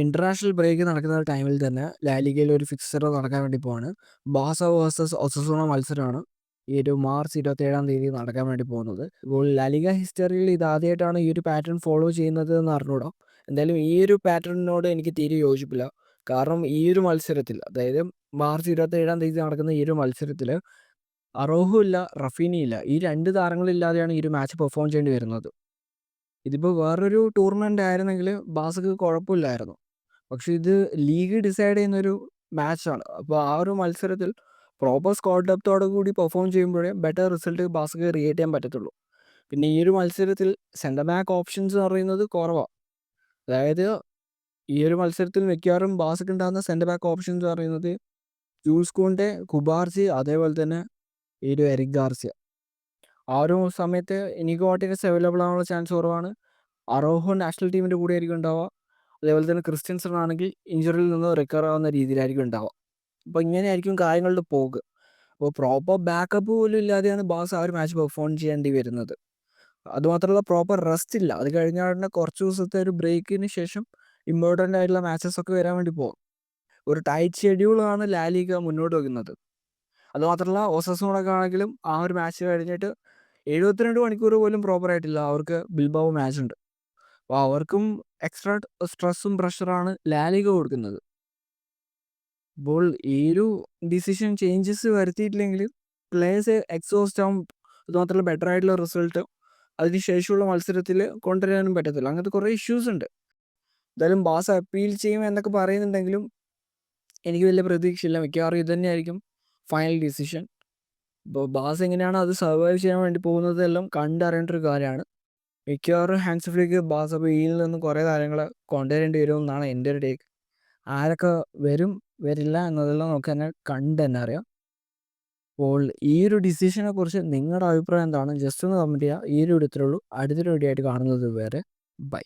International break നടക്കുന്ന ടൈമിൽ തന്നെ ലാലിഗയിൽ ഒരു ഫിക്സർ നടക്കാൻ വേണ്ടി പോവാണ്. ബാസ വേഴ്സസ് ഒസസോണ മത്സരമാണ് ഈ ഒരു മാർച്ച് 27-ാം തീയതി നടക്കാൻ വേണ്ടി പോകുന്നത്. ഇപ്പോൾ ലാലിക ഹിസ്റ്ററിയിൽ ഇതാദ്യമായിട്ടാണ് ഈ ഒരു പാറ്റേൺ ഫോളോ ചെയ്യുന്നത് എന്ന് അറിഞ്ഞൂടാം എന്തായാലും ഈ ഒരു പാറ്റേണിനോട് എനിക്ക് തീരെ യോജിപ്പില്ല. കാരണം ഈ ഒരു മത്സരത്തിൽ അതായത് മാർച്ച് 27-ാം തീയതി നടക്കുന്ന ഈ ഒരു മത്സരത്തിൽ അറോഹു ഇല്ല, റഫീനി ഇല്ല. ഈ രണ്ട് താരങ്ങളില്ലാതെയാണ് ഈ ഒരു മാച്ച് പെർഫോം ചെയ്യേണ്ടി വരുന്നത്. ഇതിപ്പോൾ വേറൊരു ടൂർണമെന്റ് ആയിരുന്നെങ്കിൽ ബാസക്ക് കുഴപ്പമില്ലായിരുന്നു. പക്ഷേ ഇത് ലീഗ് ഡിസൈഡ് ചെയ്യുന്നൊരു മാച്ചാണ്. അപ്പോൾ ആ ഒരു മത്സരത്തിൽ പ്രോപ്പർ സ്കോഡ് ഡെപ്തോടെ കൂടി പെർഫോം ചെയ്യുമ്പോഴേ ബെറ്റർ റിസൾട്ട് ബാസ്ക്ക് ക്രിയേറ്റ് ചെയ്യാൻ പറ്റത്തുള്ളൂ. പിന്നെ ഈ ഒരു മത്സരത്തിൽ സെന്റർ ബാക്ക് ഓപ്ഷൻസ് എന്ന് പറയുന്നത് കുറവാ. അതായത് ഈ ഒരു മത്സരത്തിൽ മിക്കവാറും ബാസ്ക്ക് ഉണ്ടാകുന്ന സെന്റർ ബാക്ക് ഓപ്ഷൻസ് എന്ന് പറയുന്നത് ജൂൾസ് കൂണ്ടെ, കുബാർസി അതേപോലെ തന്നെ ഈ ഒരു എറിക് ഗാർസിയ. ആ ഒരു സമയത്ത് ഇനിഗോ മാർട്ടിനസ് അവൈലബിൾ ആവാനുള്ള ചാൻസ് കുറവാണ്. അറോഹോ നാഷണൽ ടീമിന്റെ കൂടെ ആയിരിക്കും ഉണ്ടാവുക. അതേപോലെ തന്നെ ക്രിസ്ത്യൻസ് ആണെങ്കിൽ ഇഞ്ചുറിയിൽ നിന്ന് റിക്കവർ ആവുന്ന രീതിയിലായിരിക്കും ഉണ്ടാവുക. അപ്പോൾ ഇങ്ങനെയായിരിക്കും കാര്യങ്ങളുടെ പോക്ക്. അപ്പോൾ പ്രോപ്പർ ബാക്കപ്പ് പോലും ഇല്ലാതെയാണ് ബാസ് ആ ഒരു മാച്ച് പെർഫോം ചെയ്യേണ്ടി വരുന്നത്. അതുമാത്രമല്ല പ്രോപ്പർ റെസ്റ്റ് ഇല്ല. അത് കഴിഞ്ഞാൽ തന്നെ കുറച്ച് ദിവസത്തെ ഒരു ബ്രേക്കിന് ശേഷം ഇമ്പോർട്ടന്റ് ആയിട്ടുള്ള മാച്ചസ് ഒക്കെ വരാൻ വേണ്ടി പോകും. ഒരു ടൈറ്റ് ഷെഡ്യൂളാണ് ലാലിക മുന്നോട്ട് വെക്കുന്നത്. അതുമാത്രമല്ല ഓസസോണൊക്കെ ആണെങ്കിലും ആ ഒരു മാച്ച് കഴിഞ്ഞിട്ട് 72 മണിക്കൂർ പോലും പ്രോപ്പർ ആയിട്ടില്ല. അവർക്ക് ബിൽബാവ് മാച്ച് ഉണ്ട്. അപ്പോൾ അവർക്കും എക്സ്ട്രാ സ്ട്രെസ്സും പ്രഷറാണ് ലാലിക കൊടുക്കുന്നത്. അപ്പോൾ ഈ ഒരു ഡിസിഷൻ ചേഞ്ചസ് വരുത്തിയിട്ടില്ലെങ്കിൽ പ്ലേയേഴ്സ് എക്സോസ്റ്റ് ആവും. അതുമാത്രമല്ല ബെറ്റർ ആയിട്ടുള്ള റിസൾട്ട് അതിനുശേഷമുള്ള മത്സരത്തിൽ കൊണ്ടുവരാനും പറ്റത്തില്ല. അങ്ങനത്തെ കുറേ ഇഷ്യൂസ് ഉണ്ട്. എന്തായാലും ബാസ് അപ്പീൽ ചെയ്യും എന്നൊക്കെ പറയുന്നുണ്ടെങ്കിലും എനിക്ക് വലിയ പ്രതീക്ഷയില്ല. മിക്കവാറും ഇത് തന്നെയായിരിക്കും ഫൈനൽ ഡിസിഷൻ. അപ്പോൾ ബാസ് എങ്ങനെയാണ് അത് സർവൈവ് ചെയ്യാൻ വേണ്ടി പോകുന്നതെല്ലാം കണ്ടറിയേണ്ട ഒരു കാര്യമാണ്. മിക്കവാറും ഹാൻസ് ഫ്രീക്ക് ബാസ ഈയിൽ നിന്ന് കുറേ താരങ്ങളെ കൊണ്ടുവരേണ്ടി വരും എന്നാണ് എന്റെ ഒരു ടേക്ക്. ആരൊക്കെ വരും വരില്ല എന്നതെല്ലാം നമുക്ക് തന്നെ കണ്ട് തന്നെ അറിയാം. അപ്പോൾ ഈ ഒരു ഡിസിഷനെ കുറിച്ച് നിങ്ങളുടെ അഭിപ്രായം എന്താണ്? ജസ്റ്റ് ഒന്ന് കമന്റ് ചെയ്യുക. ഈ ഒരു ഉള്ളൂ. അടുത്തൊരു വീഡിയോ ആയിട്ട് കാണുന്നത് വരെ ബൈ.